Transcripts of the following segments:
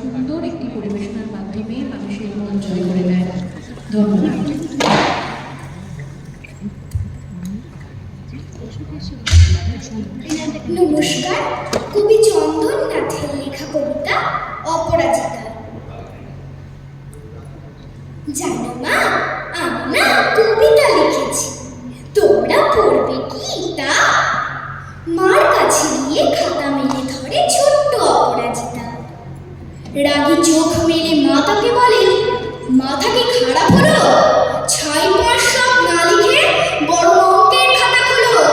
সুন্দর একটি পরিবেশনার মাধ্যমে মানুষের মন জয় করে নেয় ধন্যবাদ। নমস্কার, কবি চন্দন নাথের লেখা কবিতা অপরাজিতা। জানো মা আমি না কবিতা লিখেছি। তোমরা রাগী চোখ মেলে মা তাকে মাথা কি খারাপ হলো? ছাই পাঁচ সব না লিখে বড় অঙ্কের খাতা খোলো।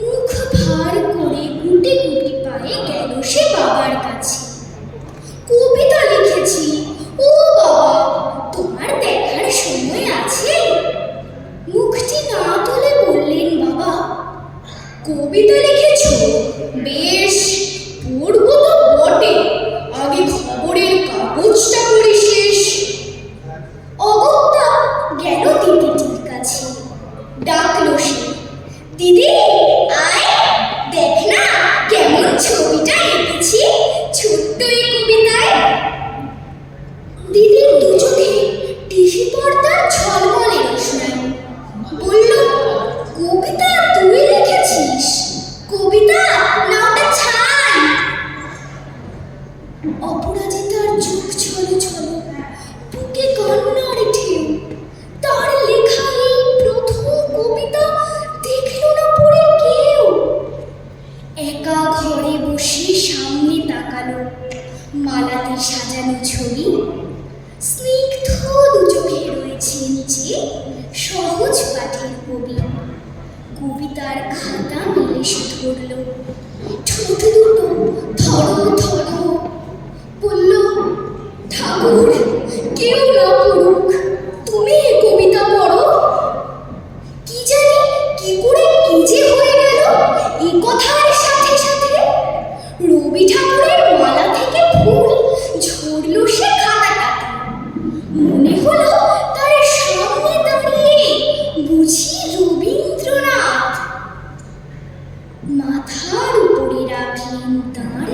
মুখ ভার করে গুটি গুটি পায়ে গেল সে বাবার কাছে। কবিতা লিখেছি, ও বাবা, তোমার দেখার সময় আছে? মুখটি না তুলে বললেন বাবা, কবিতা লিখেছ? বেশ ডাকলো সে দিদি আয় দেখ না কেমন ছবিটা এঁকেছি ছোট্ট এই কবিতায়। দিদির একা ঘরে বসে সামনে তাকালো। মালাতে সাজানো ছবি। স্নিগ্ধ দু চোখে রয়েছে নিচে সহজ পাঠের কবি। কবিতার খাতা মেলে সে ধরল। ঠোঁট দুটো ধরো ধরো বলল, ঠাকুর, কেউ না পড়ুক। মাথার উপরে রাখলেন তার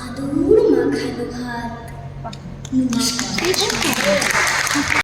আদর মাখানো হাত। নমস্কার।